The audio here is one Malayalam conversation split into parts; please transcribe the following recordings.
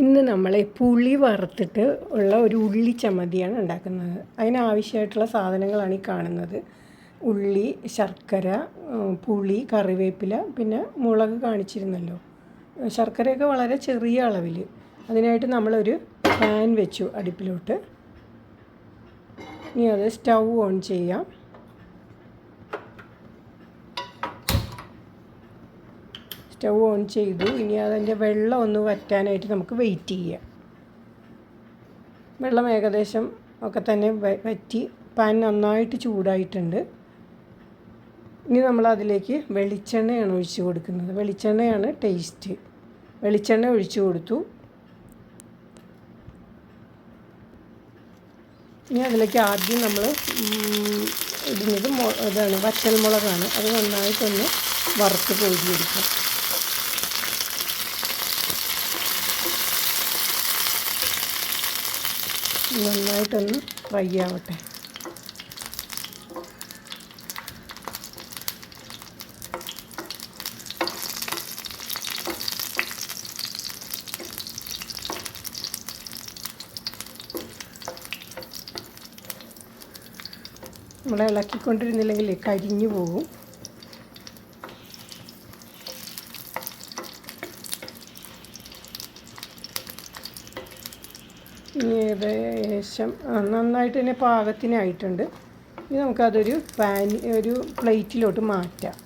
ഇന്ന് നമ്മൾ പുളി വറുത്തിട്ട് ഉള്ള ഒരു ഉള്ളി ചമ്മന്തിയാണ് ഉണ്ടാക്കുന്നത്. അതിനാവശ്യമായിട്ടുള്ള സാധനങ്ങളാണ് ഈ കാണുന്നത്. ഉള്ളി ശർക്കര പുളി കറിവേപ്പില പിന്നെ മുളക് കാണിച്ചിരുന്നല്ലോ. ശർക്കരയൊക്കെ വളരെ ചെറിയ അളവിൽ അതിനായിട്ട് നമ്മളൊരു പാൻ വെച്ചു അടുപ്പിലോട്ട്. ഇനി അത് സ്റ്റൗ ഓൺ ചെയ്യാം. സ്റ്റൗ ഓൺ ചെയ്തു. ഇനി അതിന്റെ വെള്ളം ഒന്ന് വറ്റാനായിട്ട് നമുക്ക് വെയിറ്റ് ചെയ്യാം. വെള്ളം ഏകദേശം ഒക്കെ തന്നെ വറ്റി പാൻ നന്നായിട്ട് ചൂടായിട്ടുണ്ട്. ഇനി നമ്മൾ അതിലേക്ക് വെളിച്ചെണ്ണയാണ് ഒഴിച്ച് കൊടുക്കുന്നത്. വെളിച്ചെണ്ണയാണ് ടേസ്റ്റ്. വെളിച്ചെണ്ണ ഒഴിച്ച് കൊടുത്തു. ഇനി അതിലേക്ക് ആദ്യം നമ്മൾ ഇടുന്നത് ഇതാണ് വറ്റൽമുളകാണ്. അത് നന്നായിട്ടൊന്ന് വറുത്ത് കോരിയെടുക്കാം നന്നായിട്ടൊന്ന് ഫ്രൈ ആവട്ടെ. നമ്മളെ ഇളക്കിക്കൊണ്ടിരുന്നില്ലെങ്കിൽ കരിഞ്ഞു പോകും. ഏകദേശം നന്നായിട്ട് തന്നെ പാകത്തിനായിട്ടുണ്ട്. ഇനി നമുക്കതൊരു പാൻ ഒരു പ്ലേറ്റിലോട്ട് മാറ്റാം.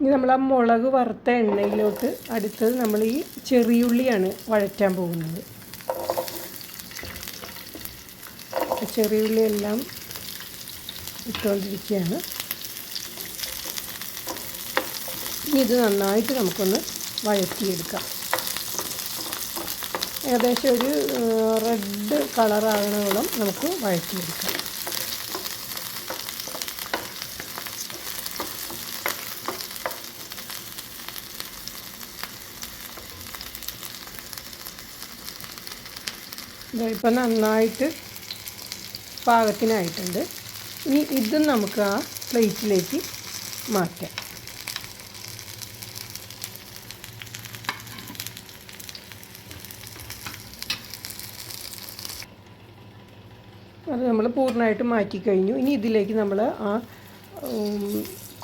ഇനി നമ്മൾ ആ മുളക് വറുത്ത എണ്ണയിലോട്ട് അടുത്തത് നമ്മൾ ഈ ചെറിയുള്ളിയാണ് വഴറ്റാൻ പോകുന്നത്. ആ ഉള്ളിയെല്ലാം ഇട്ടുകൊണ്ടിരിക്കുകയാണ്. ഇനി ഇത് നന്നായിട്ട് നമുക്കൊന്ന് വഴറ്റിയെടുക്കാം. ഏകദേശം ഒരു റെഡ് കളറാകണോളം നമുക്ക് വഴറ്റിയെടുക്കാം. ഇപ്പം നന്നായിട്ട് പാകത്തിനായിട്ടുണ്ട്. ഇനി ഇതും നമുക്ക് ആ പ്ലേറ്റിലേക്ക് മാറ്റാം. അത് നമ്മൾ പൂർണമായിട്ട് മാറ്റിക്കഴിഞ്ഞു ഇനി ഇതിലേക്ക് നമ്മൾ ആ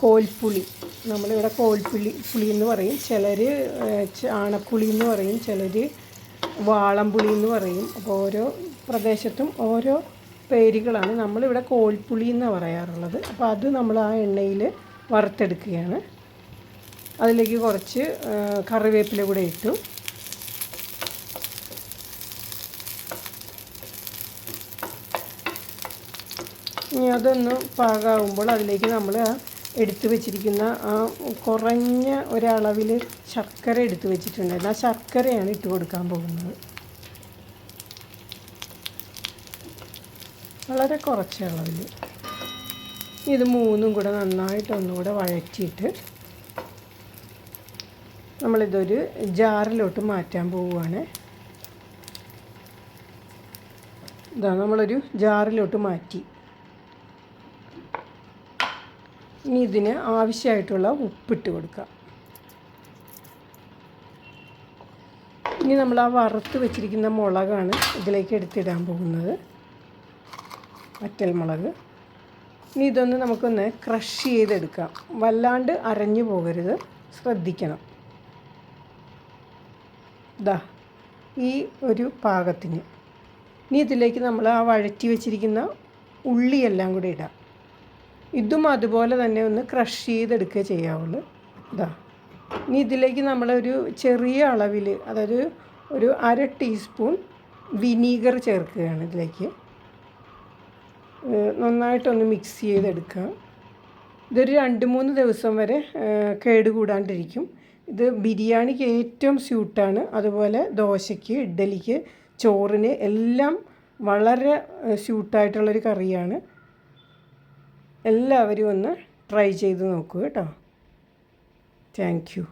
കോൽപ്പുളി നമ്മളിവിടെ കോൽപ്പുളി പുളി എന്ന് പറയും. ചിലർ ചാണപ്പുളി എന്ന് പറയും. ചിലർ വാളംപുളി എന്ന് പറയും. അപ്പോൾ ഓരോ പ്രദേശത്തും ഓരോ പേരുകളാണ്. നമ്മളിവിടെ കോൽപ്പുളി എന്ന് പറയാറുള്ളത്. അപ്പോൾ അത് നമ്മൾ ആ എണ്ണയിൽ വറുത്തെടുക്കുകയാണ്. അതിലേക്ക് കുറച്ച് കറിവേപ്പില കൂടെ ഇട്ടു. ഇനി അതൊന്ന് പാകാവുമ്പോൾ അതിലേക്ക് നമ്മൾ എടുത്തു വെച്ചിരിക്കുന്ന ആ കുറഞ്ഞ ഒരളവിൽ ശർക്കര എടുത്തു വെച്ചിട്ടുണ്ടായിരുന്നു. ആ ശർക്കരയാണ് ഇട്ട് കൊടുക്കാൻ പോകുന്നത്. വളരെ കുറച്ചേ അളവിൽ ഇത് മൂന്നും കൂടെ നന്നായിട്ട് ഒന്നുകൂടെ വഴറ്റിയിട്ട് നമ്മളിതൊരു ജാറിലോട്ട് മാറ്റാൻ പോവുകയാണ് ഇതാ നമ്മളൊരു ജാറിലോട്ട് മാറ്റി. ഇനി ഇതിന് ആവശ്യമായിട്ടുള്ള ഉപ്പിട്ട് കൊടുക്കാം. ഇനി നമ്മൾ ആ വറുത്ത് വെച്ചിരിക്കുന്ന മുളകാണ് ഇതിലേക്ക് എടുത്തിടാൻ പോകുന്നത്. വറ്റൽ മുളക് ഇനി ഇതൊന്ന് നമുക്കൊന്ന് ക്രഷ് ചെയ്തെടുക്കാം. വല്ലാണ്ട് അരഞ്ഞു പോകരുത്. ശ്രദ്ധിക്കണം. ഇതാ ഈ ഒരു പാകത്തിന്. ഇനി ഇതിലേക്ക് നമ്മൾ ആ വഴറ്റി വെച്ചിരിക്കുന്ന ഉള്ളിയെല്ലാം കൂടി ഇടാം. ഇതും അതുപോലെ തന്നെ ഒന്ന് ക്രഷ് ചെയ്തെടുക്കുക ചെയ്യാവുള്ളൂ. ഇതാ ഇനി ഇതിലേക്ക് നമ്മളൊരു ചെറിയ അളവിൽ അതായത് ഒരു അര ടീസ്പൂൺ വിനീഗർ ചേർക്കുകയാണ് ഇതിലേക്ക്. നന്നായിട്ടൊന്ന് മിക്സ് ചെയ്തെടുക്കുക. ഇതൊരു രണ്ട് മൂന്ന് ദിവസം വരെ കേടുകൂടാണ്ടിരിക്കും ഇത് ബിരിയാണിക്ക് ഏറ്റവും സ്യൂട്ടാണ്. അതുപോലെ ദോശയ്ക്ക് ഇഡ്ഡലിക്ക് ചോറിന് എല്ലാം വളരെ സ്യൂട്ടായിട്ടുള്ളൊരു കറിയാണ്. എല്ലാവരും ഒന്ന് ട്രൈ ചെയ്ത് നോക്കൂ കേട്ടോ. Thank you